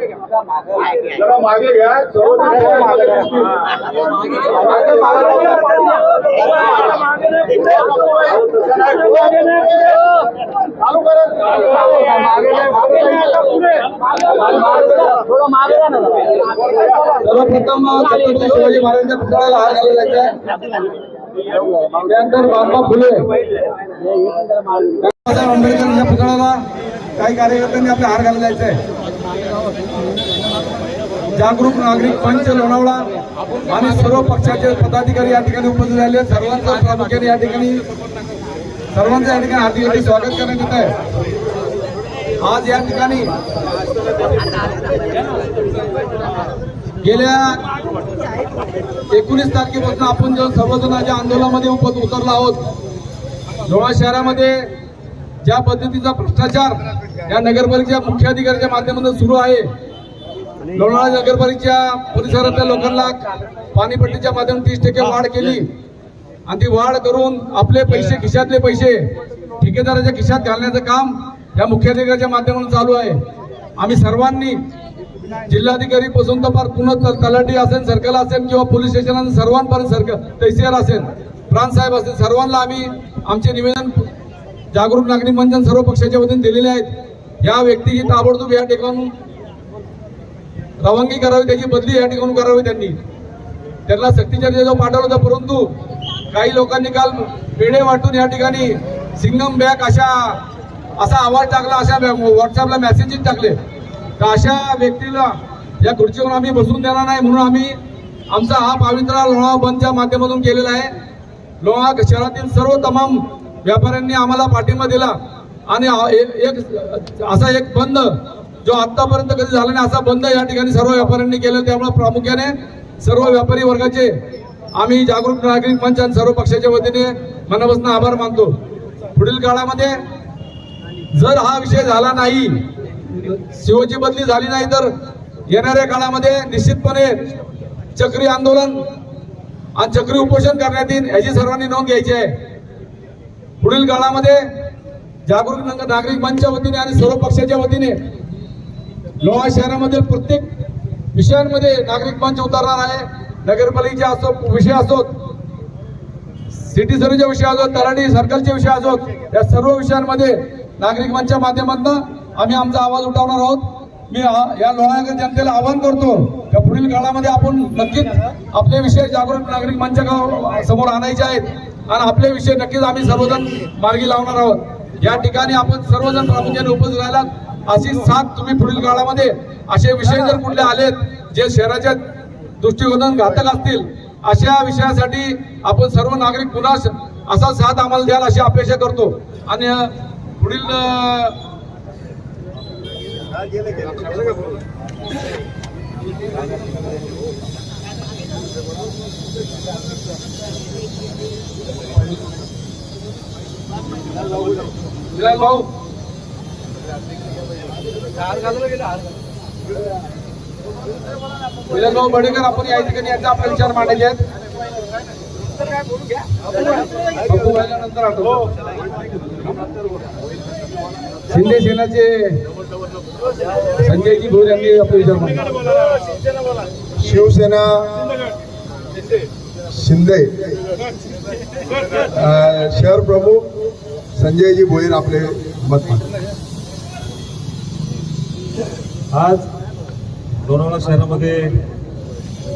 जरा मागे घ्या मागे चालू करत सर्वप्रथम छत्रपती शिवाजी महाराजांच्या पुतळ्याला हार आहे त्यानंतर महात्मा फुले बाबासाहेब आंबेडकरांच्या पुतळ्याला काही कार्यकर्त्यांनी आपले हार जायचे आहे जागरूक नागरिक पंच लोणावळा आणि सर्व पक्षाचे पदाधिकारी या ठिकाणी उपस्थित झाले. सर्वांचा प्रामुख्याने या ठिकाणी सर्वांचं या ठिकाणी हार्दिक हार्दिक स्वागत करण्यात येत आहे. आज या ठिकाणी गेल्या एकोणीस तारखेपासून आपण जो सर्वजणांच्या आंदोलनामध्ये उप- उतरलो आहोत लोणा शहरामध्ये ज्या पद्धतीचा भ्रष्टाचार या नगरपालिकेच्या मुख्याधिकाऱ्याच्या माध्यमातून सुरू आहे लोणावळा नगरपालिकेच्या परिसरातल्या लोकांना पाणीपट्टीच्या माध्यमातून तीस टक्के वाढ केली. आणि ती वाढ करून आपले पैसे खिशातले पैसे ठेकेदाराच्या खिशात घालण्याचं काम या मुख्याधिकाऱ्याच्या माध्यमातून चालू आहे. आम्ही सर्वांनी जिल्हाधिकारी पासून तर फार पुन्हा तलाठी असेल सर्कल असेल किंवा पोलीस स्टेशन असेल सर्वांपर्यंत सर्कल तहसील असेल प्रांतसाहेब असेल सर्वांना आम्ही आमचे निवेदन जागरूक नागरिक मंचन सर्व पक्षाच्या वतीने दिलेले आहेत. या व्यक्तीची ताबडतोब या ठिकाणून रवानगी करावी त्याची बदली या ठिकाणून करावी त्यांनी. त्यांना सक्तीच्या जो पाठवलं होतं परंतु काही लोकांनी काल पेढे वाटून या ठिकाणी सिंगम बॅग अशा असा आवाज टाकला अशा व्हॉट्सअपला मेसेजेस टाकले. तर अशा व्यक्तीला या खुर्चीवर आम्ही बसून देणार नाही म्हणून आम्ही आमचा हा पावित्रा लोणा बंदच्या माध्यमातून केलेला आहे. लोणा शहरातील सर्व तमाम व्यापाऱ्यांनी आम्हाला पाठिंबा दिला. आणि एक असा एक बंद जो आतापर्यंत कधी झाला नाही असा बंद या ठिकाणी सर्व व्यापाऱ्यांनी केलं. त्यामुळे प्रामुख्याने सर्व व्यापारी वर्गाचे आम्ही जागरूक नागरिक मंच आणि सर्व पक्षाच्या वतीने मनापासून आभार मानतो. पुढील काळामध्ये जर हा विषय झाला नाही शिवची बदली झाली नाही तर येणाऱ्या काळामध्ये निश्चितपणे चक्री आंदोलन आणि चक्री उपोषण करण्यात येईल याची सर्वांनी नोंद घ्यायची आहे. पुढील काळामध्ये जागरूक नागरिक मंचच्या वतीने आणि सर्व पक्षाच्या वतीने लोहा शहरामधील प्रत्येक विषयांमध्ये नागरिक मंच उतरणार आहे. नगरपालिकेचे असो विषय असोत सिटी सर्व्हिसचे विषय असोत तलाठी सर्कलचे विषय असोत या सर्व विषयांमध्ये नागरिक मंचच्या माध्यमातून आम्ही आमचा आवाज उठवणार आहोत. मी या लोणानगर जनतेला आवाहन करतो का पुढील काळामध्ये आपण नक्कीच आपले विषय जागरूक नागरिक मंच समोर आणायचे आहेत. आणि आपले विषय नक्कीच आम्ही सर्वजण मार्गी लावणार आहोत. या ठिकाणी आपण सर्वजण प्रामुख्याने उपस्थित राहिलात. अशी साथ तुम्ही पुढील काळामध्ये असे विषय जर कुठले आलेत जे शहराच्या दृष्टिकोनातून घातक असतील अशा विषयासाठी आपण सर्व नागरिक पुन्हा असा साथ आम्हाला द्याल अशी अपेक्षा करतो. आणि पुढील विलास भाऊ. विलास भाऊ बडेकर आपण या ठिकाणी यांचा आपले विचार मांडायचे आहेत शिंदे सेनाचे संजयजी भोर यांनी आपले विचार मांडले. शिवसेना शिंदे. शहर प्रमुख संजयजी भोईर आपले मत आज लोणावळा शहरामध्ये